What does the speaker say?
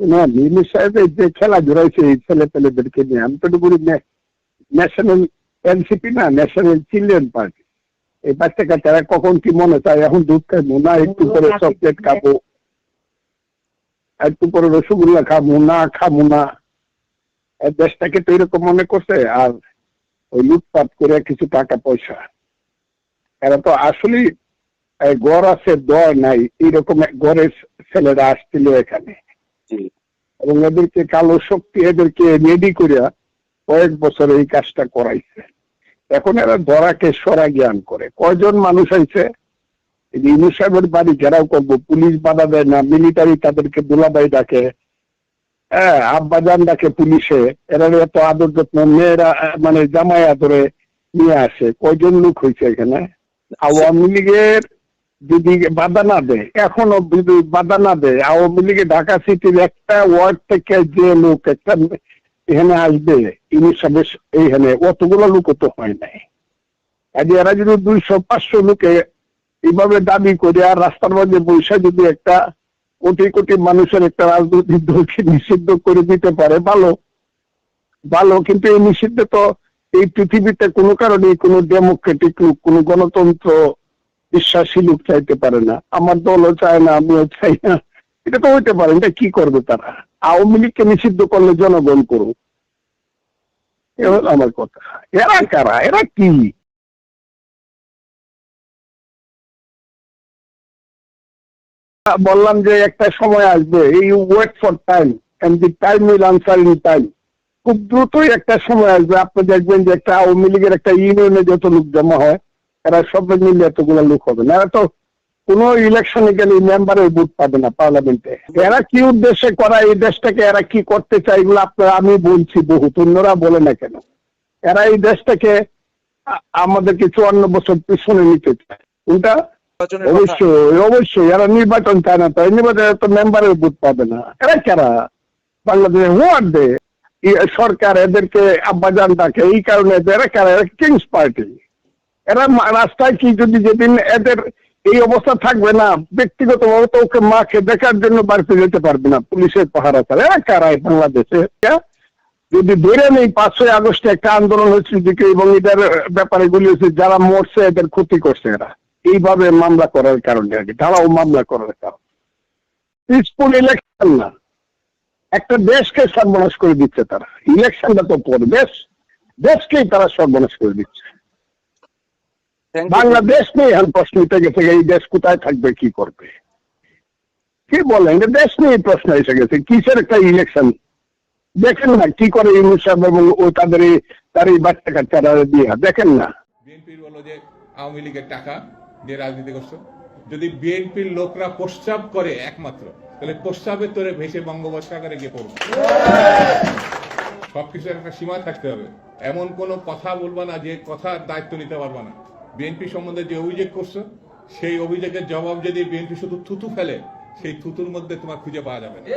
না মিলি সাহেবের যে খেলা জড়াইছে, এই ছেলে পেলেদেরকে নিয়ে, আমি তো বলি ন্যাশনাল এনসিপি না ন্যাশনাল চিলড্রেন পার্টি এই বাচ্চা কাচ্চারা কখন কি মনে চায়, এখন দুধ একটু করে চকলেট খাব। একটু করে রসগোল্লা খাব না খাব না দেশটাকে তো এরকম মনে করছে, আর ওই লুটপাট করে কিছু টাকা পয়সা। এরা তো আসলেই গড় আছে, দয় নাই এইরকম এক গড়ের ছেলেরা আসছিল এখানে। এবং এদেরকে কালো শক্তি এদেরকে রেডি করিয়া কয়েক বছর এই কাজটা করাইছে। এখন এরা ধরাকে সরা জ্ঞান করে। কয়জন মানুষ আইছে? ইনু সাহেবের বাড়ি ঘেরাও করব, পুলিশ বাধা দেয় না মিলিটারি তাদেরকে দুলাবাই ডাকে। হ্যাঁ আব্বাজান ডাকে পুলিশে। এরা এত আদর যত্ন মেয়েরা মানে জামাই আদরে নিয়ে আসে। কয়জন লোক হয়েছে এখানে? আওয়ামী লীগের যদি বাধা না দেয়, এখনও যদি বাধা না দেয়, আওয়ামী লীগের ঢাকা সিটির একটা ওয়ার্ড থেকে যে লোক একটা এখানে আসবে ইংলিশ সাহেব এইখানে অতগুলো লোক তো হয় নাই। কাজে এরা যদি দুইশো, পাঁচশো লোকে এইভাবে দাবি করে, আর রাস্তার মধ্যে বৈশা যদি একটা কোটি কোটি মানুষের একটা রাজনৈতিক দলকে নিষিদ্ধ করে দিতে পারে, ভালো। ভালো, কিন্তু এই নিষিদ্ধ তো এই পৃথিবীতে কোনো কারণে কোনো ডেমোক্রেটিক কোনো গণতন্ত্র বিশ্বাসী লোক চাইতে পারে না, আমার দলও চায় না, আমিও চাই না। এটা তো হইতে পারে, এটা কি করবে তারা? আওয়ামী লীগকে নিষিদ্ধ করলে জনগণ করুক। আমার কথা। এরা কারা? এরা কি? বললাম যে একটা সময় আসবে, এই wait for time and the time will answer in time খুব দ্রুতই একটা সময় আসবে। আপনি দেখবেন যে একটা আওয়ামী লীগের একটা ইউনিয়নে যত লোক জমা হয় এরা সব মিলে এতগুলো লোক হবে না। এরা তো কোনো ইলেকশনে গেলে মেম্বারের ভোট পাবে না পার্লামেন্টে এরা কি উদ্দেশ্যে করা এই দেশটাকে এরা কি করতে চায় এগুলো আপনার আমি বলছি বহুত অন্যরা বলে না কেন। এরা এই দেশটাকে আমাদেরকে চুয়ান্ন বছর পিছনে নিতে চায়। কথা। অবশ্যই অবশ্যই এরা নির্বাচন চায় না তাই নির্বাচনে তো মেম্বারের ভোট পাবে না। এরা কারা? বাংলাদেশে হোয়াট দে সরকার এদেরকে আব্বাজান ডাকে এই কারণে এরা কারা? এরা কিংস পার্টি এরা রাস্তায় কি যদি যেদিন এদের এই অবস্থা থাকবে না, ব্যক্তিগতভাবে তো ওকে মাকে দেখার জন্য বাড়িতে যেতে পারবে না, পুলিশের পাহারা ছাড়া এরা কারা এই বাংলাদেশে? যদি ধরে নেই, পাঁচই আগস্টে একটা আন্দোলন হয়েছিল দিকে এবং এদের ব্যাপারে গুলি হয়েছে, যারা মরছে, এদের ক্ষতি করছে এরা। এইভাবে মামলা করার কারণে আর কি, ধারাও মামলা করার কারণ। পিসফুল ইলেকশন না। একটা দেশকে সর্বনাশ করে দিচ্ছে তারা। ইলেকশনটা তো পরে দেশ দেশকেই তারা সর্বনাশ করে দিচ্ছে. বাংলাদেশ নিয়ে এখন প্রশ্ন উঠে গেছে এই দেশ কোথায় থাকবে কি করবে? কি বলেন দেশ নিয়ে প্রশ্ন এসে গেছে কিসের একটা ইলেকশন দেখেন না কি করে ইউনুস সাহেব এবং ও তাদের এই- তার এই বাচ্চা কাচ্চারা দিয়ে দেখেন না। বিএনপির বলো যে আওয়ামী লীগের টাকা দিয়ে রাজনীতি করছ। যদি বিএনপির লোকরা প্রস্তাব করে একমাত্র তাহলে প্রস্তাবের তোরে ভেসে বঙ্গোপসাগরে গিয়ে পড়বে। সবকিছুর একটা সীমা থাকতে হবে। এমন কোন কথা বলবা না যে কথার দায়িত্ব নিতে পারবা না। বিএনপি সম্বন্ধে যে অভিযোগ করছ, সেই অভিযোগের জবাব যদি বিএনপি শুধু থুতু ফেলে, সেই থুতুর মধ্যে তোমার খুঁজে পাওয়া যাবে না।